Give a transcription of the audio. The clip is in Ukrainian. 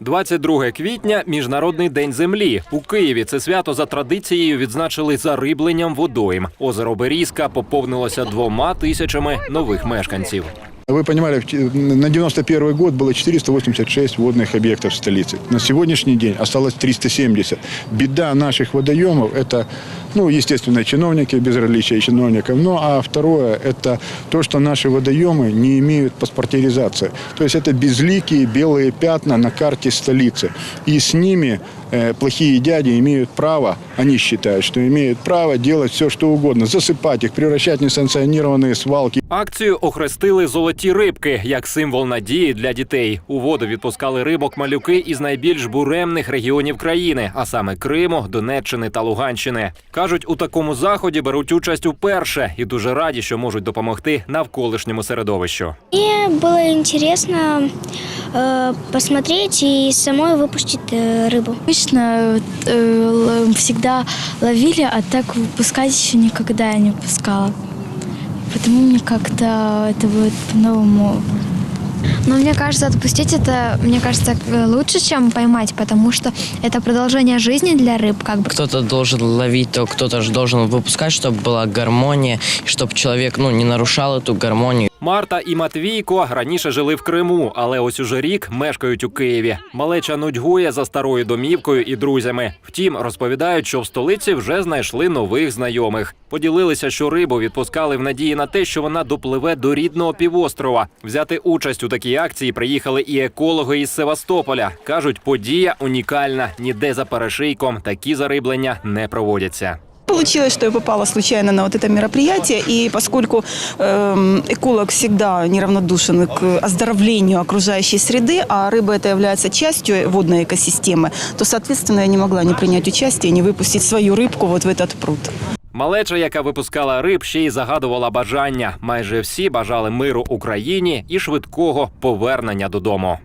22 квітня міжнародний день землі. У Києві це свято за традицією відзначили зарибленням водойм. Озеро Берізка поповнилося двома тисячами нових мешканців. Вы понимали, в те- на 91 год было 486 водных объектов в столице. На сегодняшний день осталось 370. Беда наших водоемов – это, ну, естественно, чиновники, без различия чиновников. Ну, а второе – это то, что наши водоемы не имеют паспортизации. То есть это безликие белые пятна на карте столицы. И с ними э, плохие дяди имеют право, они считают, что имеют право делать все, что угодно. Засыпать их, превращать в несанкционированные свалки. Акцію охрестили золоті рибки як символ надії для дітей. У воду відпускали рибок малюки із найбільш буремних регіонів країни, а саме Криму, Донеччини та Луганщини. кажуть, у такому заході беруть участь уперше і дуже раді, що можуть допомогти навколишньому середовищу. Мне было интересно э, посмотреть и самой выпустить э, рыбу. Обычно э, л- всегда ловили, а так выпускать еще никогда я не выпускала. Потому мне как-то это будет по-новому. Но мне кажется, отпустить это, мне кажется, лучше, чем поймать, потому что это продолжение жизни для рыб, как бы. Кто-то должен ловить, то кто-то же должен выпускать, чтобы была гармония, чтобы человек ну, не нарушал эту гармонию. Марта і Матвійко раніше жили в Криму, але ось уже рік мешкають у Києві. Малеча нудьгує за старою домівкою і друзями. Втім, розповідають, що в столиці вже знайшли нових знайомих. Поділилися, що рибу відпускали в надії на те, що вона допливе до рідного півострова. Взяти участь у такій акції приїхали і екологи із Севастополя. кажуть, подія унікальна. Ніде за перешийком такі зариблення не проводяться Получилось, что я попала случайно на вот это мероприятие, и поскольку эм, эколог всегда неравнодушен к оздоровлению окружающей среды, а рыба это является частью водной экосистемы, то, соответственно, я не могла не принять участие, не выпустить свою рыбку вот в этот пруд. Малеча, яка випускала риб, ще й загадувала бажання. Майже всі бажали миру Україні і швидкого повернення додому.